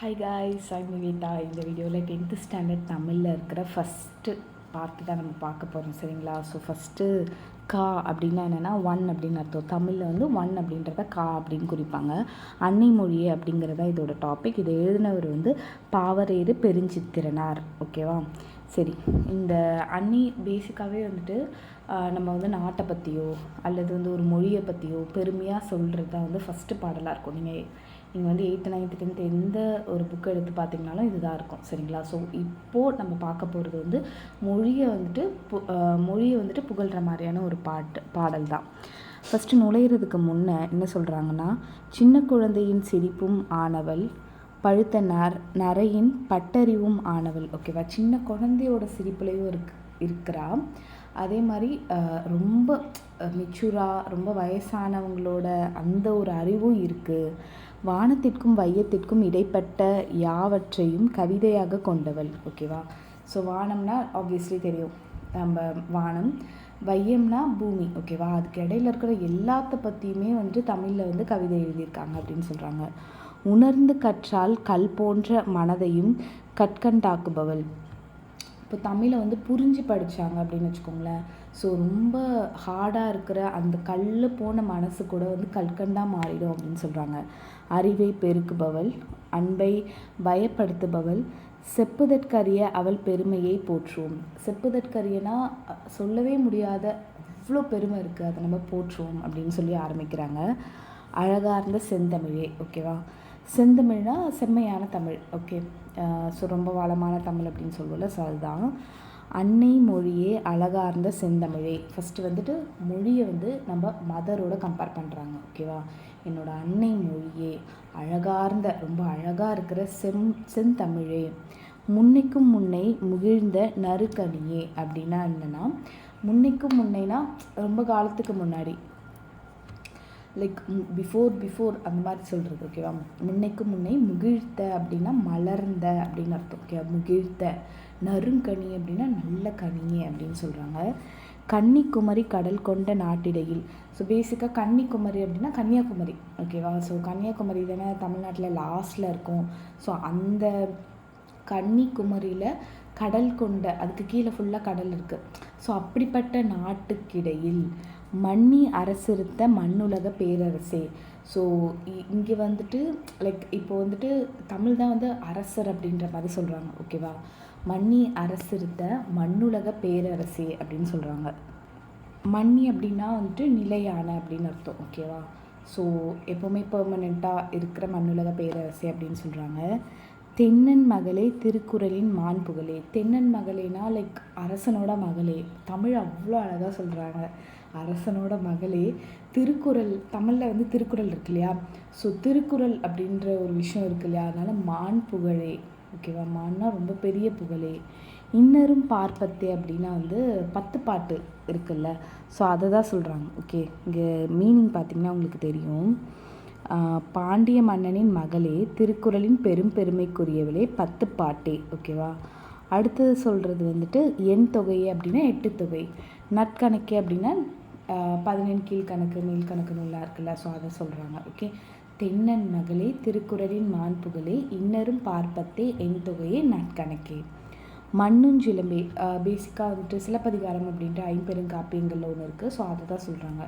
Hi guys ஐ நிவேதா இந்த வீடியோவில் tenth standard தமிழில் இருக்கிற ஃபஸ்ட்டு பார்த்து தான் நம்ம பார்க்க போகிறோம் சரிங்களா? ஸோ ஃபஸ்ட்டு கா அப்படின்னா என்னென்னா ஒன் அப்படின்னு அர்த்தம். தமிழில் வந்து ஒன் அப்படின்றத கா அப்படின்னு குறிப்பாங்க. அன்னை மொழி அப்படிங்கிறதா இதோட டாபிக் இதை எழுதினவர் வந்து பாவரேறு பெருஞ்சித்திரனார். ஓகேவா சரி இந்த அன்னி பேசிக்காகவே வந்துட்டு நம்ம வந்து நாட்டை பற்றியோ அல்லது வந்து ஒரு மொழியை பற்றியோ பெருமையாக சொல்கிறது தான் வந்து ஃபஸ்ட்டு பாடலாக இருக்கும். நீங்கள் நீங்கள் வந்து எயித்து நைன்த்து டென்த்து எந்த ஒரு புக்கை எடுத்து பார்த்தீங்கனாலும் இதுதான் இருக்கும். சரிங்களா? ஸோ இப்போது நம்ம பார்க்க போகிறது வந்து மொழியை வந்துட்டு பு மொழியை வந்துட்டு புகழ்கிற மாதிரியான ஒரு பாட்டு பாடல் தான். ஃபஸ்ட்டு நுழையிறதுக்கு முன்னே என்ன சொல்கிறாங்கன்னா சின்ன குழந்தையின் சிரிப்பும் ஆனவள் பழுத்த நர் நரையின் பட்டறிவும் ஆனவள். ஓகேவா சின்ன குழந்தையோட சிரிப்புலையும் இருக்கு இருக்கிறா. அதே மாதிரி ரொம்ப மெச்சூராக ரொம்ப வயசானவங்களோட அந்த ஒரு அறிவும் இருக்குது வானத்திற்கும் வையத்திற்கும் இடைப்பட்ட யாவற்றையும் கவிதையாக கொண்டவள். ஓகேவா ஸோ வானம்னா ஆப்வியஸ்லி தெரியும். நம்ம வானம். வையம்னா பூமி. ஓகேவா அதுக்கு இடையில இருக்கிற எல்லாத்த பற்றியுமே வந்து தமிழில் வந்து கவிதை எழுதியிருக்காங்க அப்படின்னு சொல்கிறாங்க உணர்ந்து கற்றால் கல் போன்ற மனதையும் கற்கண்டாக்குபவள். இப்போ தமிழை வந்து புரிஞ்சு படித்தாங்க அப்படின்னு வச்சுக்கோங்களேன். ஸோ ரொம்ப ஹார்டாக இருக்கிற அந்த கல் போன மனசு கூட வந்து கல்கண்டாக மாறிடும் அப்படின்னு சொல்கிறாங்க அறிவை பெருக்குபவள் அன்பை பயப்படுத்துபவள். செப்புதற்கரிய அவள் பெருமையை போற்றுவோம். செப்புதற்கரியனா சொல்லவே முடியாத அவ்வளோ பெருமை இருக்குது அதை நம்ம போற்றுவோம் அப்படின்னு சொல்லி ஆரம்பிக்கிறாங்க. அழகார்ந்த செந்தமிழே ஓகேவா? செந்தமிழ்னா செம்மையான தமிழ் ஓகே. ஸோ ரொம்ப வளமான தமிழ் அப்படின்னு சொல்லுவோம்ல ஸோ அதுதான். அன்னை மொழியே அழகார்ந்த செந்தமிழே. ஃபஸ்ட்டு வந்துட்டு மொழியை வந்து நம்ம மதரோட கம்பேர் பண்ணுறாங்க ஓகேவா என்னோட அன்னை மொழியே அழகார்ந்த ரொம்ப அழகாக இருக்கிற செம் செந்தமிழே. முன்னைக்கும் முன்னை முகிழ்ந்த நறுக்கணியே அப்படின்னா என்னென்னா முன்னைக்கும் முன்னைனா ரொம்ப காலத்துக்கு முன்னாடி. லைக் பிஃபோர் பிஃபோர் அந்த மாதிரி சொல்கிறது ஓகேவா முன்னைக்கு முன்னே முகிழ்த்த அப்படின்னா மலர்ந்த அப்படின்னு அர்த்தம் ஓகேவா முகிழ்த்த. நறுங்கனி அப்படின்னா நல்ல கனி அப்படின்னு சொல்கிறாங்க கன்னிக்குமரி கடல் கொண்ட நாட்டிடையில். ஸோ பேசிக்காக கன்னிக்குமரி அப்படின்னா கன்னியாகுமரி ஓகேவா ஸோ கன்னியாகுமரி தானே தமிழ்நாட்டில் லாஸ்ட்டில் இருக்கும். ஸோ அந்த கன்னிக்குமரியில் கடல் கொண்ட அதுக்கு கீழே ஃபுல்லாக கடல் இருக்குது ஸோ அப்படிப்பட்ட நாட்டுக்கிடையில் மன்னி அரசிருத்த மண்ணுலக பேரரசே. ஸோ இங்கே வந்துட்டு லைக் இப்போ வந்துட்டு தமிழ் தான் வந்து அரசர் அப்படின்ற மாதிரி சொல்கிறாங்க ஓகேவா மன்னி அரசிருத்த மண்ணுலக பேரரசே அப்படின்னு சொல்கிறாங்க மன்னி அப்படின்னா வந்துட்டு நிலையான அப்படின்னு அர்த்தம் ஓகேவா ஸோ எப்போவுமே பெர்மனெண்ட்டாக இருக்கிற மண்ணுலக பேரரசே அப்படின்னு சொல்கிறாங்க தென்னன் மகளே திருக்குறளின் மான் புகழே. தென்னன் மகளேனா லைக் அரசனோட மகளே. தமிழ் அவ்வளோ அழகாக சொல்கிறாங்க அரசனோட மகளே திருக்குறள் தமிழில் வந்து திருக்குறள் இருக்கு இல்லையா? ஸோ திருக்குறள் அப்படின்ற ஒரு விஷயம் இருக்கு இல்லையா? அதனால் மான் புகழே ஓகேவா மான்னா ரொம்ப பெரிய புகழே. இன்னரும் பார்ப்பத்தே அப்படின்னா வந்து பத்து பாட்டு இருக்குல்ல? ஸோ அதை தான் சொல்கிறாங்க ஓகே இங்கே மீனிங் பார்த்தீங்கன்னா உங்களுக்கு தெரியும். பாண்டிய மன்னனின் மகளே திருக்குறளின் பெரும் பெருமைக்குரியவளே பத்து பாட்டே. ஓகேவா அடுத்தது சொல்கிறது வந்துட்டு எண் தொகை அப்படின்னா எட்டு தொகை. நட்கணக்கு அப்படின்னா பதினெண் கீழ்கணக்கு மேல்கணக்கு நூலாக இருக்குல்ல ஸோ அதை சொல்கிறாங்க ஓகே தென்னன் மகளே திருக்குறளின் மான் புகழே இன்னரும் பார்ப்பத்தே எண் தொகையே நட்கணக்கே மண்ணுஞ்சிலம்பே பேசிக்காக வந்துட்டு சிலப்பதிகாரம் அப்படின்ட்டு ஐம்பெருங்காப்பியங்களில் ஒன்று இருக்குது ஸோ அதை தான் சொல்கிறாங்க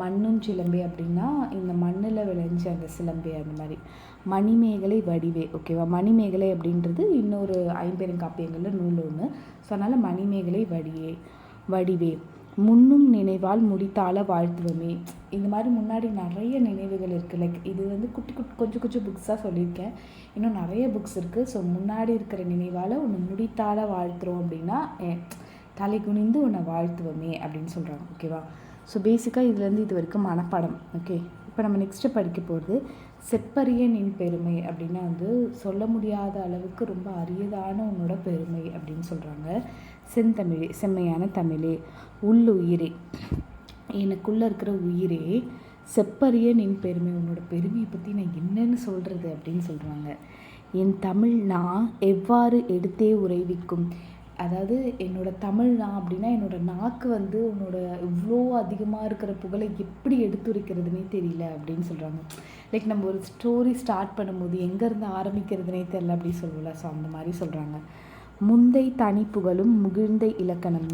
மண்ணும் சிலம்பே அப்படின்னா இந்த மண்ணில் விளைஞ்ச அந்த சிலம்பே அந்த மாதிரி. மணிமேகலை வடிவே ஓகேவா மணிமேகலை அப்படின்றது இன்னொரு ஐம்பெருங்காப்பியங்களில் நூல் ஒன்று ஸோ அதனால் மணிமேகலை வடியே வடிவே. முன்னும் நினைவால் முடித்தால வாழ்த்துவமே. இந்த மாதிரி முன்னாடி நிறைய நினைவுகள் இருக்குது லைக் இது வந்து குட்டி குட்டி கொஞ்சம் கொஞ்சம் புக்ஸாக சொல்லியிருக்கேன். இன்னும் நிறைய புக்ஸ் இருக்குது ஸோ முன்னாடி இருக்கிற நினைவால் ஒன்று முடித்தால வாழ்த்துறோம் அப்படின்னா தலை குனிந்து உன்னை வாழ்த்துவமே அப்படின்னு சொல்கிறாங்க ஓகேவா ஸோ பேசிக்காக இதுலேருந்து இது வரைக்கும் மனப்பாடம் ஓகே இப்போ நம்ம நெக்ஸ்ட்டு படிக்க போகிறது செப்பரிய நின் பெருமை அப்படின்னா வந்து சொல்ல முடியாத அளவுக்கு ரொம்ப அரியதான உன்னோட பெருமை அப்படின்னு சொல்கிறாங்க செந்தமிழே செம்மையான தமிழே. உள்ளுயிரே. எனக்குள்ளே இருக்கிற உயிரே செப்பரிய நின் பெருமை. உன்னோட பெருமையை பற்றி நான் என்னன்னு சொல்கிறது அப்படின்னு சொல்கிறாங்க என் தமிழ் நான் எவ்வாறு எடுத்தே உறைவிக்கும்? அதாவது என்னோட தமிழ் அப்படின்னா என்னோட நாக்கு வந்து உன்னோட இவ்வளோ அதிகமாக இருக்கிற புகழை எப்படி எடுத்துரைக்கிறதுனே தெரியல அப்படின்னு சொல்கிறாங்க லைக் நம்ம ஒரு ஸ்டோரி ஸ்டார்ட் பண்ணும்போது எங்கேருந்து ஆரம்பிக்கிறதுனே தெரில அப்படி சொல்லுவோம்ல ஸோ அந்த மாதிரி சொல்கிறாங்க முந்தை தனி புகழும் முகிழ்ந்த இலக்கணம்.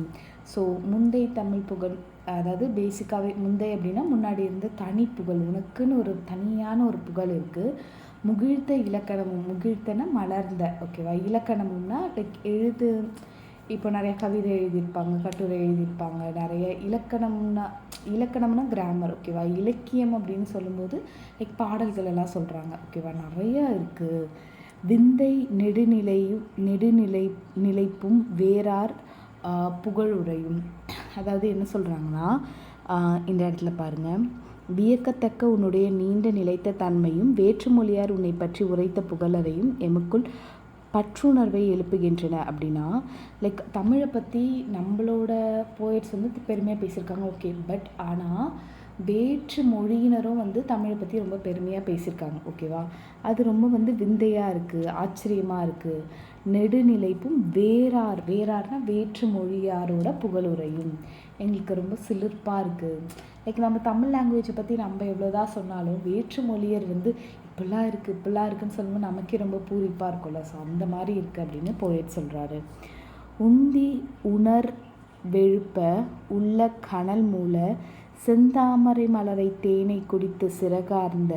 ஸோ முந்தை தமிழ் புகழ் அதாவது பேசிக்காகவே முந்தை அப்படின்னா முன்னாடி இருந்த தனி புகழ் உனக்குன்னு ஒரு தனியான ஒரு புகழ் இருக்குது முகிழ்த்த இலக்கணமும் முகிழ்த்தன மலர்ந்த ஓகேவா இலக்கணமும்னா லைக் எழுது இப்போ நிறைய கவிதை எழுதியிருப்பாங்க கட்டுரை எழுதியிருப்பாங்க நிறைய இலக்கணம்னா இலக்கணம்னா கிராமர் ஓகேவா இலக்கியம் அப்படின்னு சொல்லும்போது லைக் பாடல்கள் எல்லாம் சொல்கிறாங்க ஓகேவா நிறைய இருக்குது விந்தை நெடுநிலையும் நெடுநிலை நிலைப்பும் வேறார் புகழுரையும். அதாவது என்ன சொல்கிறாங்கன்னா இந்த இடத்துல பாருங்கள் வியக்கத்தக்க உன்னுடைய நீண்ட நிலைத்த தன்மையும் வேற்றுமொழியார் உன்னை பற்றி உரைத்த புகழறையும் எமக்குள் பற்றுணர்வை எழுப்புகின்றன அப்படின்னா லைக் தமிழை பற்றி நம்மளோட போயிட்ஸ் வந்து பெருமையாக பேசியிருக்காங்க ஓகே பட் ஆனால் வேற்று மொழியினரும் வந்து தமிழை பற்றி ரொம்ப பெருமையாக பேசியிருக்காங்க ஓகேவா அது ரொம்ப வந்து விந்தையாக இருக்குது ஆச்சரியமாக இருக்குது நெடுநிலைப்பும் வேறார் வேறார்னா வேற்று மொழியாரோட புகழுரையும். எங்களுக்கு ரொம்ப சிலிர்ப்பாக இருக்குது லைக் நம்ம தமிழ் லாங்குவேஜை பற்றி நம்ம எவ்வளோதான் சொன்னாலும் வேற்று மொழியர் வந்து இப்படிலாம் இருக்குது இப்படிலாம் இருக்குன்னு சொல்லும்போது நமக்கே ரொம்ப பூரிப்பாக இருக்கும்ல. ஸோ அந்த மாதிரி இருக்குது அப்படின்னு போயிட்டு சொல்கிறாரு உந்தி உணர் வெழுப்ப உள்ள கனல் மூல செந்தாமரை மலரை தேனை குடித்து சிறகார்ந்த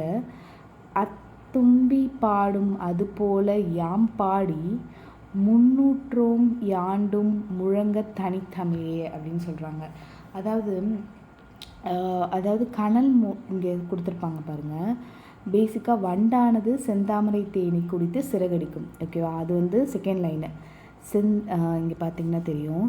அத்தும்பி பாடும் அதுபோல யாம் பாடி முன்னூற்றோம் யாண்டும் முழங்க தனித்தமிழே அப்படின்னு சொல்கிறாங்க அதாவது அதாவது கனல் மு இங்கே கொடுத்துருப்பாங்க பாருங்கள் பேசிக்காக வண்டானது செந்தாமரை தேனி குடித்து சிறகடிக்கும். ஓகேவா அது வந்து செகண்ட் லைனு செந் இங்கே பார்த்தீங்கன்னா தெரியும்.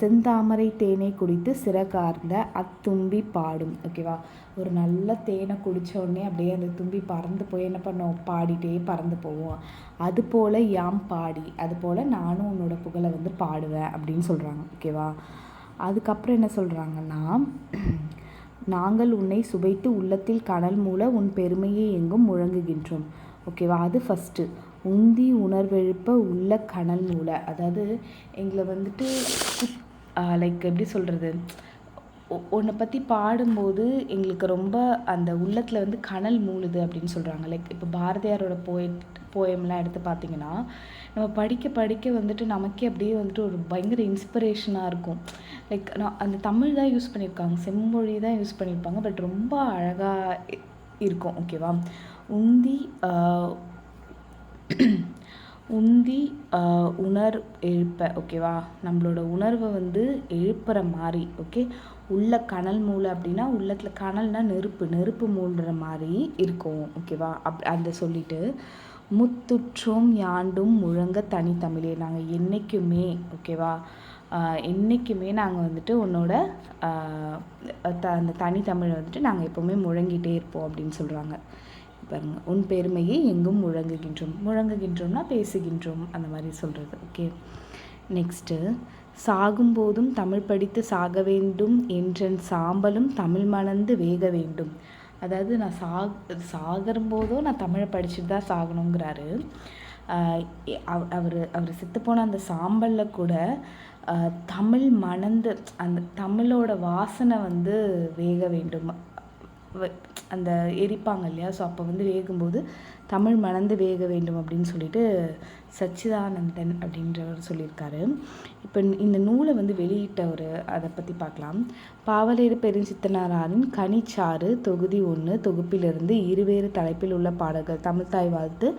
செந்தாமரை தேனை குடித்து சிறகார்ந்த அத்தும்பி பாடும். ஓகேவா ஒரு நல்ல தேனை குடித்த உடனே அப்படியே அந்த தும்பி பறந்து போய் என்ன பண்ணோம் பாடிட்டே பறந்து போவோம். அது போல் யாம் பாடி அது போல் நானும் உன்னோட புகழை வந்து பாடுவேன் அப்படின்னு சொல்கிறாங்க ஓகேவா அதுக்கப்புறம் என்ன சொல்கிறாங்கன்னா நாங்கள் உன்னை சுவைத்து உள்ளத்தில் கடல் மூல உன் பெருமையை எங்கும் முழங்குகின்றோம். ஓகேவா அது ஃபஸ்ட்டு உந்தி உணர்வெழுப்ப உள்ள கடல் மூல. அதாவது எங்களை வந்துட்டு லைக் எப்படி சொல்கிறது உன்னை பற்றி பாடும்போது எங்களுக்கு ரொம்ப அந்த உள்ளத்தில் வந்து கனல் மூழுது அப்படின்னு சொல்கிறாங்க லைக் இப்போ பாரதியாரோட போய்ட் போயம்லாம் எடுத்து பார்த்தீங்கன்னா நம்ம படிக்க படிக்க வந்துட்டு நமக்கே அப்படியே வந்துட்டு ஒரு பயங்கர இன்ஸ்பிரேஷனாக இருக்கும். லைக் நான் அந்த தமிழ் தான் யூஸ் பண்ணியிருக்காங்க செம்மொழி தான் யூஸ் பண்ணியிருப்பாங்க பட் ரொம்ப அழகாக இருக்கும் ஓகேவா உந்தி உந்தி உணர் எழுப்ப ஓகேவா நம்மளோட உணர்வை வந்து எழுப்புற மாதிரி ஓகே உள்ள கனல் மூளை அப்படின்னா உள்ளத்தில் கனல்னால் நெருப்பு நெருப்பு மூழ்கிற மாதிரி இருக்கும் ஓகேவா அப் அந்த சொல்லிட்டு. முத்துற்றும் யாண்டும் முழங்க தனித்தமிழே. நாங்கள் என்றைக்குமே ஓகேவா? என்றைக்குமே நாங்கள் வந்துட்டு உன்னோட த அந்த தனித்தமிழை வந்துட்டு நாங்கள் எப்போவுமே முழங்கிட்டே இருப்போம் அப்படின்னு சொல்கிறாங்க பாருங்க உன் பெருமையை எங்கும் முழங்குகின்றோம். முழங்குகின்றோம்னா பேசுகின்றோம் அந்த மாதிரி சொல்கிறது ஓகே? நெக்ஸ்ட்டு சாகும்போதும் தமிழ் படித்து சாக வேண்டும் என்றன் சாம்பலும் தமிழ் மணந்து வேக வேண்டும். அதாவது நான் சாக் சாகும்போதும் நான் தமிழை படிச்சுட்டு தான் சாகணுங்கிறாரு. அவர் அவர் செத்துப்போன அந்த சாம்பலில் கூட தமிழ் மணந்து அந்த தமிழோட வாசனை வந்து வேக வேண்டும். அந்த எரிப்பாங்க இல்லையா? ஸோ அப்போ வந்து வேகும்போது தமிழ் மணந்து வேக வேண்டும் அப்படின்னு சொல்லிட்டு சச்சிதானந்தன் அப்படின்றவர் சொல்லியிருக்காரு. இப்போ இந்த நூலை வந்து வெளியிட்டவர் அதை பற்றி பார்க்கலாம். பாவலேறு பெருஞ்சித்தனாரின் கனிச்சாறு தொகுதி ஒன்று தொகுப்பிலிருந்து இருவேறு தலைப்பில் உள்ள பாடல்கள் தமிழ்தாய் வாழ்த்து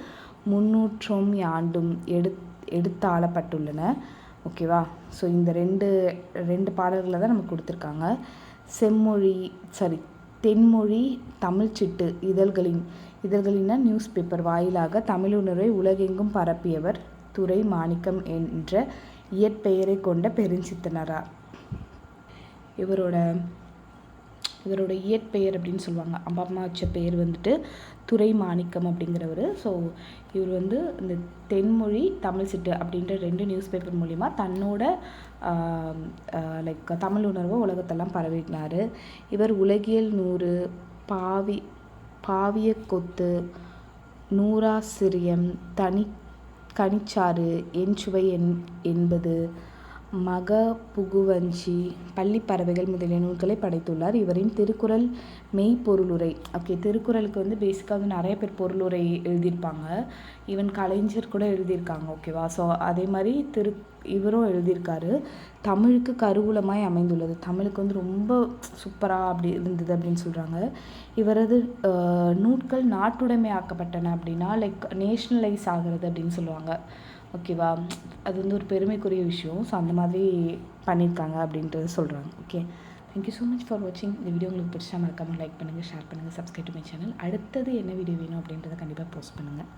முன்னூற்றும் ஆண்டும் எடு எடுத்தாளப்பட்டுள்ளன. ஓகேவா? ஸோ இந்த ரெண்டு ரெண்டு பாடல்களை தான் நமக்கு கொடுத்துருக்காங்க. செம்மொழி சாரி தென்மொழி தமிழ்ச்சிட்டு இதழ்களின் இதழ்களின நியூஸ் பேப்பர் வாயிலாக தமிழுணர்வை உலகெங்கும் பரப்பியவர் துரை மாணிக்கம் என்ற இயற்பெயரை கொண்ட பெருஞ்சித்தனரார் இவரோட இவரோட இயற்பெயர் அப்படின்னு சொல்லுவாங்க. அப்பா அம்மா வச்ச பெயர் வந்துட்டு துறை மாணிக்கம் அப்படிங்கிறவர். ஸோ இவர் வந்து இந்த தென்மொழி தமிழ் சிட்டு அப்படின்ற ரெண்டு நியூஸ் பேப்பர் மூலிமா தன்னோட லைக் தமிழ் உணர்வை உலகத்தெல்லாம் பரவினார். இவர் உலகியல் நூறு பாவி பாவிய கொத்து நூறாசிரியம் தனி கனிச்சாறு என்சுவை என் என்பது மக புகுவஞ்சி பள்ளி பறவைகள் முதலிய நூல்களை படைத்துள்ளார். இவரின் திருக்குறள் மெய்ப்பொருளுரை ஓகே திருக்குறளுக்கு வந்து பேசிக்காக வந்து நிறைய பேர் பொருளுரை எழுதியிருப்பாங்க. ஈவன் கலைஞர் கூட எழுதியிருக்காங்க. ஓகேவா ஸோ அதே மாதிரி திரு இவரும் எழுதியிருக்காரு. தமிழுக்கு கருவூலமாய் அமைந்துள்ளது. தமிழுக்கு வந்து ரொம்ப சூப்பராக அப்படி இருந்தது அப்படின்னு சொல்கிறாங்க இவரது நூட்கள் நாட்டுடைமை ஆக்கப்பட்டன அப்படின்னா லைக் நேஷ்னலைஸ் ஆகிறது அப்படின்னு சொல்லுவாங்க. ஓகேவா? அது வந்து ஒரு பெருமைக்குரிய விஷயம். ஸோ அந்த மாதிரி பண்ணியிருக்காங்க அப்படின்றது சொல்கிறாங்க okay thank you so much for வாட்சிங் இந்த வீடியோ உங்களுக்கு பிடிச்சா மறக்காமல் லைக் பண்ணுங்கள் ஷேர் பண்ணுங்கள் சப்ஸ்கிரைப் மை சேனல் அடுத்தது என்ன வீடியோ வேணும் அப்படின்றத கண்டிப்பாக போஸ்ட் பண்ணுங்கள்